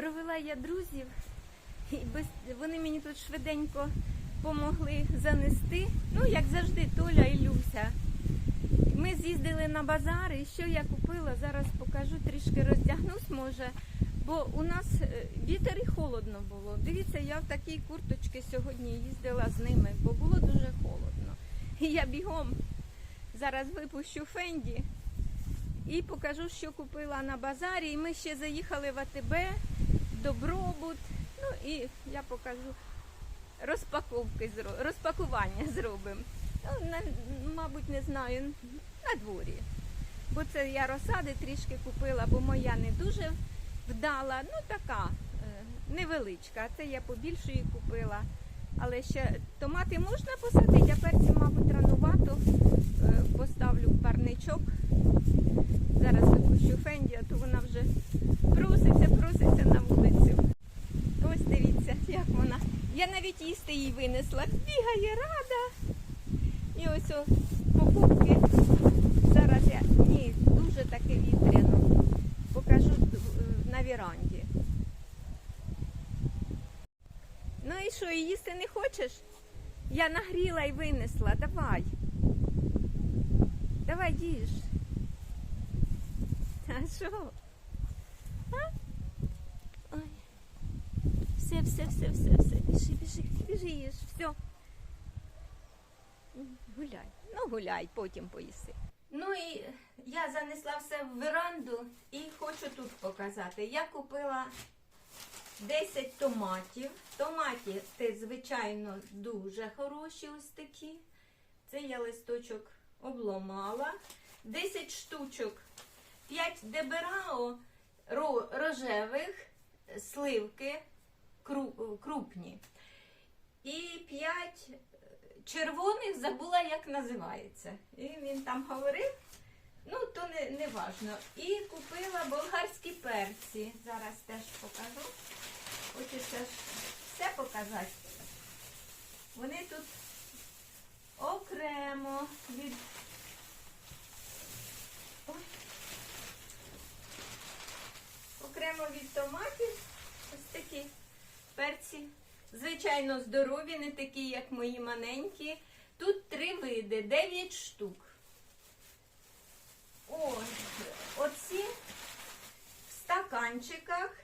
Провела я друзів, і без... вони мені тут швиденько помогли занести. Ну, як завжди, Толя і Люся. Ми з'їздили на базар і що я купила, зараз покажу, трішки роздягнусь, може. Бо у нас е, вітер і холодно було. Дивіться, я в такій курточці сьогодні їздила з ними, бо було дуже холодно. І я бігом зараз випущу Фенді і покажу, що купила на базарі. І ми ще заїхали в АТБ, Добробут. Ну і я покажу розпаковки, розпакування зробимо. Ну, мабуть, не знаю, на дворі. Бо це я розсади трішки купила, бо моя не дуже вдала. Ну така е, невеличка. Це я побільшої купила. Але ще томати можна посадити, а перці, мабуть, ранувато. Е, Поставлю парничок. Зараз випущу Фенді, а то вона вже проситься, проситься на вулицю. Ось дивіться, як вона. Я навіть їсти їй винесла. Бігає рада. І ось о, покупки. Зараз я ні, дуже таке вітряно. Покажу е, на віранді. Ну і що, і їсти не хочеш? Я нагріла і винесла. Давай. Давай їж. А що? А? Ой. Все, все, все, все, все. Біжи, біжи, біжи їж. Все. Гуляй. Ну, гуляй, потім поїси. Ну і я занесла все в веранду і хочу тут показати. Я купила 10 томатів. Томати, це, звичайно, дуже хороші ось такі. Це я листочок обломала. 10 штучок. 5 деберао рожевих, сливки крупні. І 5 червоних забула, як називається. І він там говорив, ну то не, не важно. І купила болгарські перці. Зараз теж покажу. Хочеться ж все показати. Вони тут окремо від. Ой. Окремо від томатів. Ось такі перці. Звичайно, здорові, не такі, як мої маленькі. Тут три види, 9 штук. Ось, оці в стаканчиках.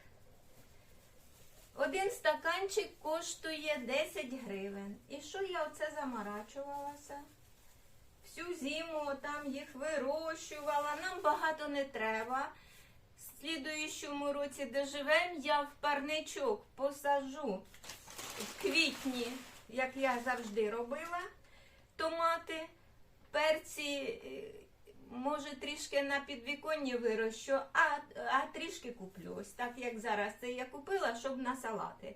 Один стаканчик коштує 10 гривень. І що я оце заморачувалася? Всю зиму там їх вирощувала, нам багато не треба. Слідуючому році, де живемо, я в парничок посажу в квітні, як я завжди робила, томати, перці, е, може трішки на підвіконні вирощу, а, а трішки куплю. Ось так як зараз це я купила, щоб на салати.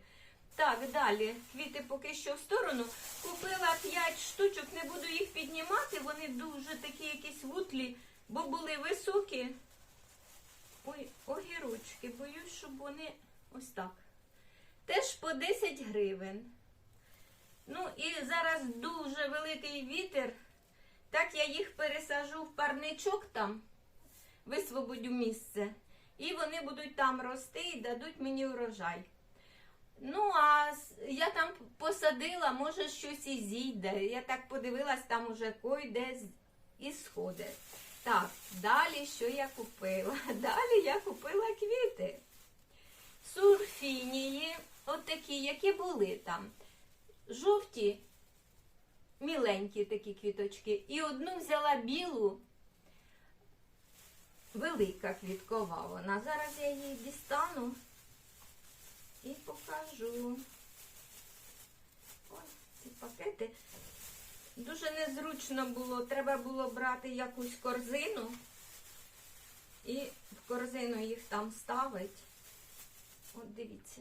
Так, далі. Квіти поки що в сторону. Купила 5 штучок, не буду їх піднімати, вони дуже такі якісь вутлі, бо були високі. Ой, огірочки, боюсь, щоб вони ось так. Теж по 10 гривень. Ну і зараз дуже великий вітер. Так я їх пересажу в парничок там, висвободю місце. І вони будуть там рости і дадуть мені урожай. Ну, а я там посадила, може щось і зійде. Я так подивилась, там уже койде і сходить. Так, далі що я купила? Далі я купила квіти. Сурфінії, от такі, які були там. Жовті, міленькі такі квіточки. І одну взяла білу, велика квіткова вона. Зараз я її дістану і покажу. Ось ці пакети. Дуже незручно було. Треба було брати якусь корзину і в корзину їх там ставить. От дивіться.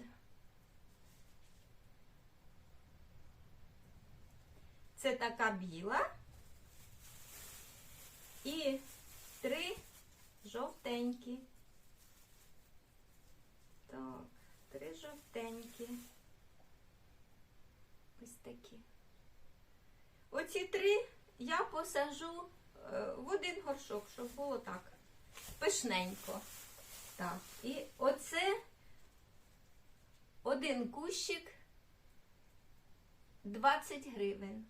Це така біла. І три жовтенькі. Так, три жовтенькі. Ось такі. Оці три я посажу е, в один горшок, щоб було так пишненько. Так, і оце один кущик 20 гривень.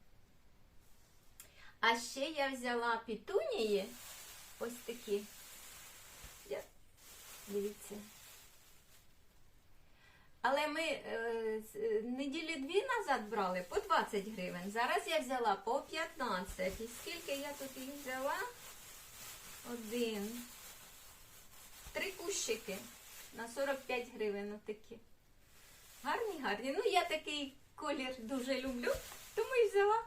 А ще я взяла пітунії, ось такі. Дивіться. Але ми е, е, неділі дві назад брали по 20 гривень. Зараз я взяла по 15. І скільки я тут їх взяла? Один. Три кущики на 45 гривень отакі. Гарні, гарні. Ну, я такий колір дуже люблю, тому і взяла.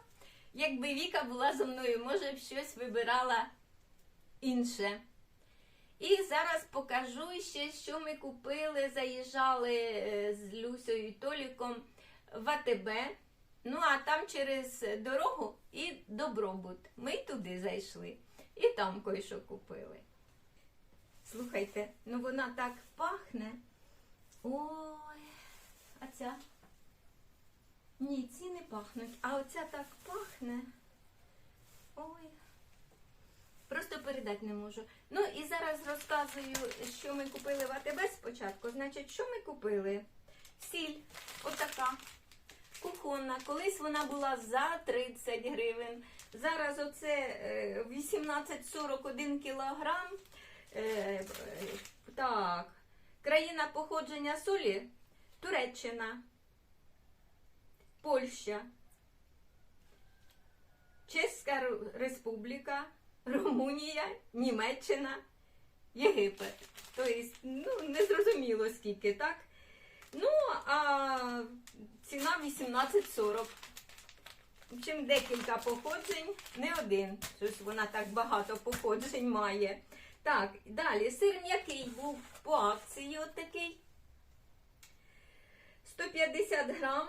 Якби Віка була зі мною, може б щось вибирала інше. І зараз покажу ще, що ми купили. Заїжджали е, з Люсею і Толіком в АТБ. Ну, а там через дорогу і добробут. Ми туди зайшли. І там кое-що купили. Слухайте, ну вона так пахне. Ой, а ця? Ні, ці не пахнуть, а оця так пахне. Ой. Просто передати не можу. Ну і зараз розказую, що ми купили в АТБ спочатку. Значить, що ми купили? Сіль, отака. Кухонна. Колись вона була за 30 гривень. Зараз оце е, 18,41 кілограм. Е, е, Так. Країна походження солі Туреччина, Польща, Чеська Республіка, Румунія, Німеччина, Єгипет. Тобто, ну, не зрозуміло скільки, так? Ну, а ціна 18,40. В общем, декілька походжень, не один. Щось вона так багато походжень має. Так, далі сир м'який був по акції от такий. 150 грам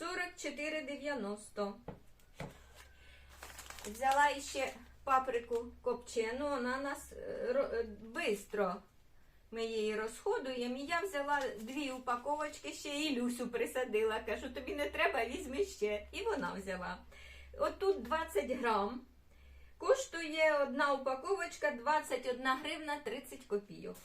44,90. Взяла іще паприку копчену, вона нас е, ро- е, бистро ми її розходуємо. І я взяла дві упаковочки ще і Люсю присадила. Кажу, тобі не треба, візьми ще. І вона взяла. Отут 20 грам. Коштує одна упаковочка 21 гривна 30 копійок.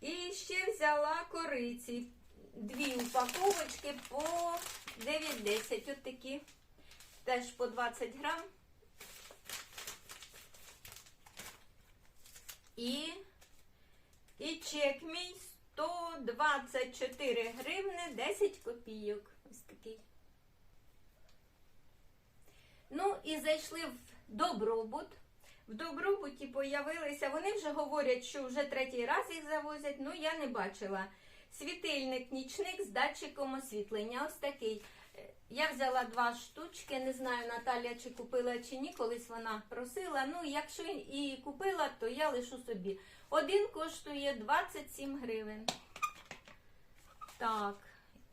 І ще взяла кориці. Дві упаковочки по 9,10. От такі. Теж по 20 грам. І, і чек мій 124 гривни 10 копійок. Ось такий. Ну і зайшли в добробут. В добробуті появилися. Вони вже говорять, що вже третій раз їх завозять. Ну я не бачила. Світильник нічник з датчиком освітлення. Ось такий. Я взяла два штучки. Не знаю, Наталя чи купила чи ні. Колись вона просила. Ну, якщо і купила, то я лишу собі. Один коштує 27 гривень. Так.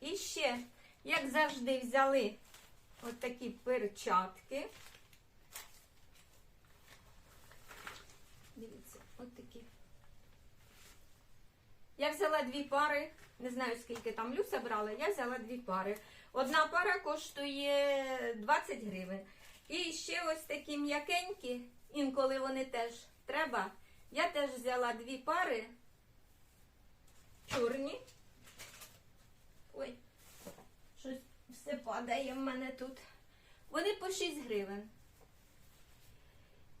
І ще, як завжди, взяли От такі перчатки. Дивіться, от такі. Я взяла дві пари, не знаю скільки там Люся брала, я взяла дві пари. Одна пара коштує 20 гривень. І ще ось такі м'якенькі, інколи вони теж треба. Я теж взяла дві пари чорні. Ой, щось все падає в мене тут. Вони по 6 гривень.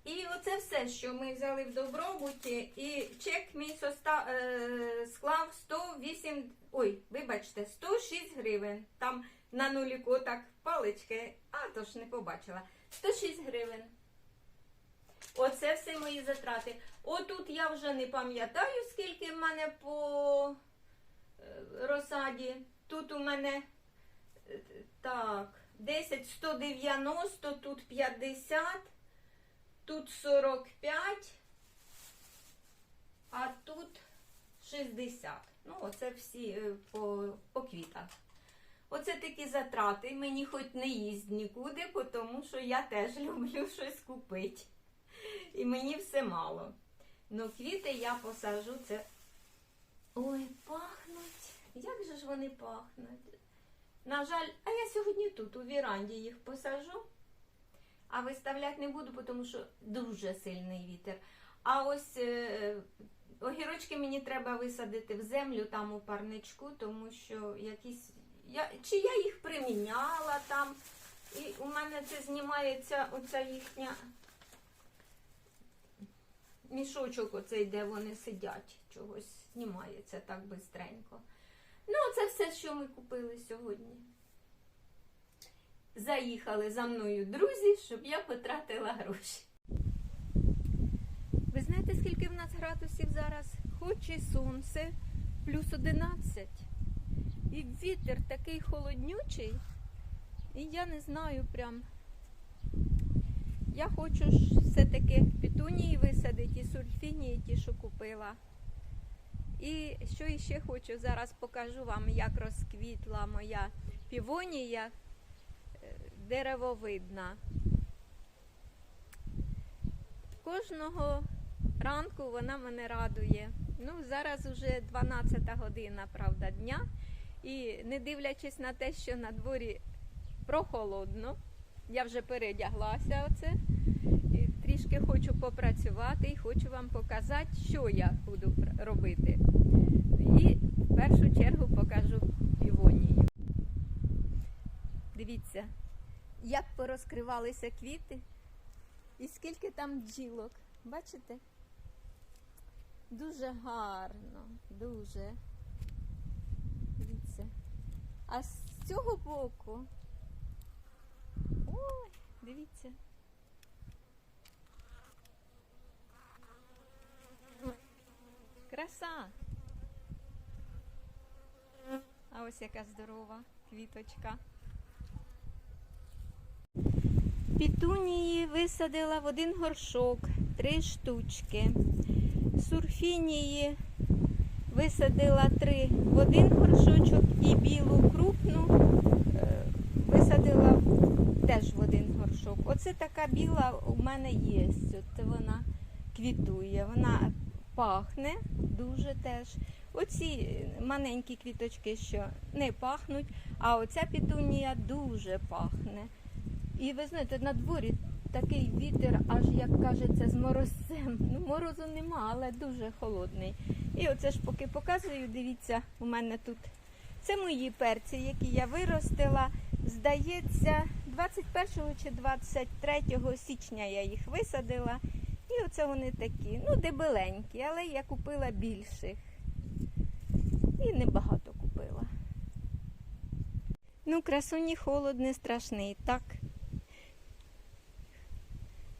І оце все, що ми взяли в добробуті. І чек мій соста, е, склав 108, ой, вибачте, 106 гривень. Там на нуліку так палички, а то ж не побачила. 106 гривень. Оце все мої затрати. Отут я вже не пам'ятаю, скільки в мене по е, розсаді. Тут у мене е, так, 10, 190, тут 50, тут 45, а тут 60. Ну, оце всі е, по, по квітах. Оце такі затрати. Мені хоч не їсть нікуди, тому що я теж люблю щось купити. І мені все мало. Ну, квіти я посажу, це. Ой, пахнуть. Як же ж вони пахнуть? На жаль, а я сьогодні тут, у віранді, їх посажу. А виставляти не буду, тому що дуже сильний вітер. А ось е, огірочки мені треба висадити в землю там у парничку, тому що якісь. Я, чи я їх приміняла там, і у мене це знімається оця їхня мішочок, оцей, де вони сидять, чогось знімається так бистренько. Ну, це все, що ми купили сьогодні. Заїхали за мною друзі, щоб я потратила гроші. Ви знаєте, скільки в нас градусів зараз? Хоч і сонце, плюс 11. І вітер такий холоднючий. І я не знаю прям. Я хочу ж все-таки петунії висадити, і сульфінії ті, що купила. І що іще хочу, зараз покажу вам, як розквітла моя півонія е, деревовидна. Кожного ранку вона мене радує. Ну, зараз вже 12 година, правда, дня. І не дивлячись на те, що на дворі прохолодно, я вже передяглася оце. І трішки хочу попрацювати і хочу вам показати, що я буду робити. І в першу чергу покажу півонію. Дивіться, як порозкривалися квіти і скільки там бджілок. Бачите? Дуже гарно, дуже. А з цього боку. Ой, дивіться. Краса. А ось яка здорова квіточка. Пітунії висадила в один горшок, три штучки. Сурфінії висадила три в один горшочок і білу крупну е, висадила теж в один горшок. Оце така біла у мене є. От вона квітує, вона пахне дуже теж. Оці маленькі квіточки, що не пахнуть, а оця пітунія дуже пахне. І ви знаєте, на дворі такий вітер, аж як кажеться, з морозцем. Ну, морозу нема, але дуже холодний. І оце ж поки показую, дивіться, у мене тут. Це мої перці, які я виростила. Здається, 21 чи 23 січня я їх висадила. І оце вони такі, ну, дебеленькі, але я купила більших. І небагато купила. Ну, красуні холод страшний, так?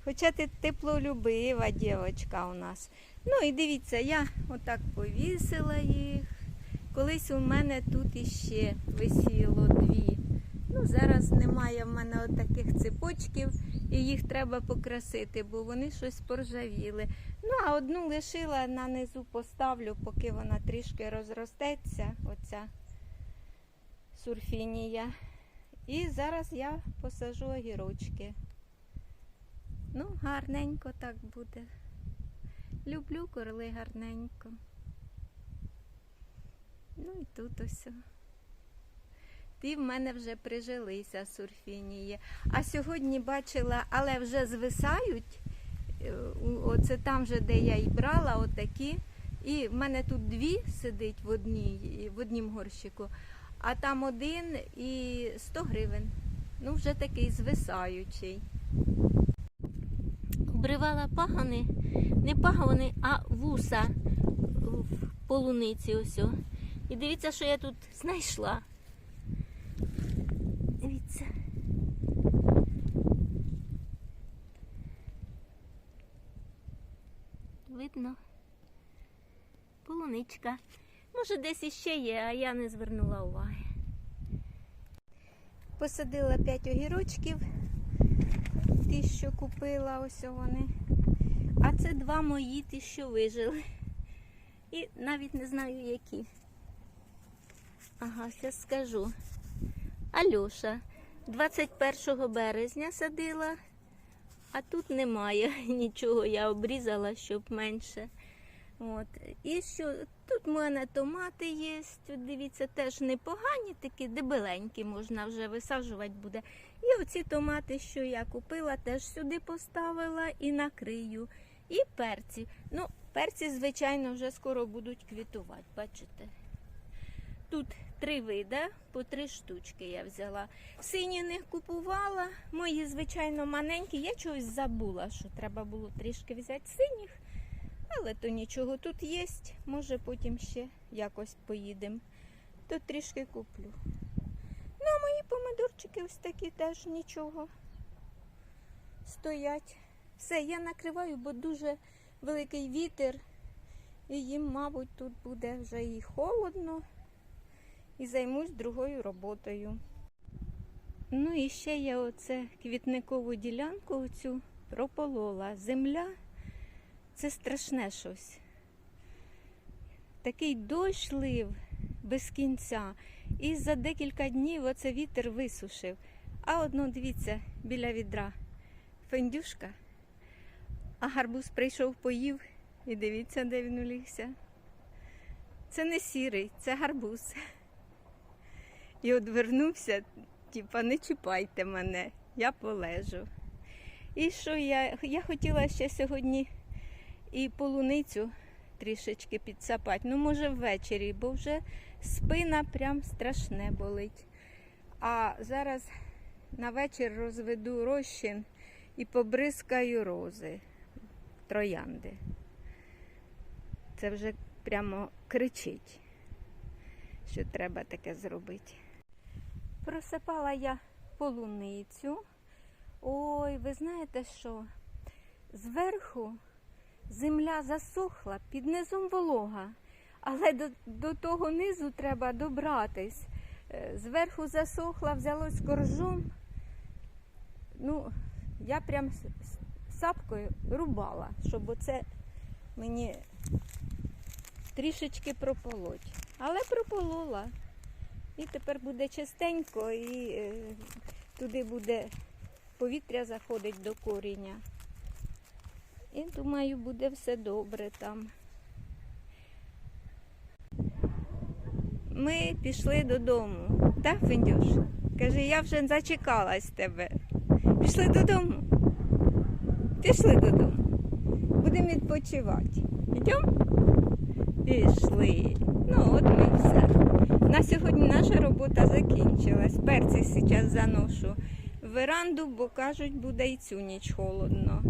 Хоча ти теплолюбива дівчинка у нас. Ну і дивіться, я отак повісила їх. Колись у мене тут іще висіло дві. Ну, зараз немає в мене от таких цепочків, і їх треба покрасити, бо вони щось поржавіли. Ну, а одну лишила на низу поставлю, поки вона трішки розростеться, оця сурфінія. І зараз я посажу огірочки. Ну, гарненько так буде. Люблю корли гарненько. Ну і тут ось. Ті в мене вже прижилися сурфінії. А сьогодні бачила, але вже звисають. Е, Оце там же, де я і брала, отакі. І в мене тут дві сидить в одній, в однім горщику, а там один і 100 гривень. Ну, вже такий звисаючий. Обривала пагони, не пагони, а вуса в полуниці ось. І дивіться, що я тут знайшла. Дивіться. Видно? Полуничка. Може, десь іще є, а я не звернула уваги. Посадила 5 огірочків, що купила, ось вони. А це два мої, ті, що вижили. І навіть не знаю, які. Ага, зараз скажу. Альоша. 21 березня садила, а тут немає нічого. Я обрізала, щоб менше. От. І що тут в мене томати є. Дивіться, теж непогані, такі дебеленькі, можна вже висаджувати буде. І оці томати, що я купила, теж сюди поставила і накрию. І перці. Ну, Перці, звичайно, вже скоро будуть квітувати, бачите. Тут три вида, по три штучки я взяла. Сині не купувала, мої, звичайно, маленькі. Я чогось забула, що треба було трішки взяти синіх, але то нічого тут є. Може потім ще якось поїдемо. То трішки куплю. Ну, а мої помидорчики ось такі теж нічого. Стоять. Все, я накриваю, бо дуже великий вітер. І їм, мабуть, тут буде вже і холодно. І займусь другою роботою. Ну і ще я оце квітникову ділянку оцю прополола. Земля це страшне щось. Такий дощ лив без кінця. І за декілька днів оце вітер висушив. А одно, дивіться, біля відра фендюшка. А гарбуз прийшов, поїв і дивіться, де він улігся. Це не сірий, це гарбуз. І одвернувся, типа, не чіпайте мене, я полежу. І що я, я хотіла ще сьогодні і полуницю трішечки підсапати. Ну, може, ввечері, бо вже спина прям страшне болить. А зараз на вечір розведу розчин і побризкаю рози, троянди. Це вже прямо кричить, що треба таке зробити. Просипала я полуницю. Ой, ви знаєте що? Зверху земля засохла, під низом волога, але до, до того низу треба добратись. Е, Зверху засохла, взялось коржом. Ну, я прям сапкою рубала, щоб оце мені трішечки прополоть. Але прополола. І тепер буде чистенько, і е, туди буде повітря заходить до коріння. І думаю, буде все добре там. Ми пішли додому. Так, Фендюш? Каже, я вже зачекалась тебе. Пішли додому. Пішли додому. Будемо відпочивати. Йдемо? Пішли. Ну, от ми все. На сьогодні наша робота закінчилась. Перці зараз заношу веранду, бо кажуть, буде і цю ніч холодно.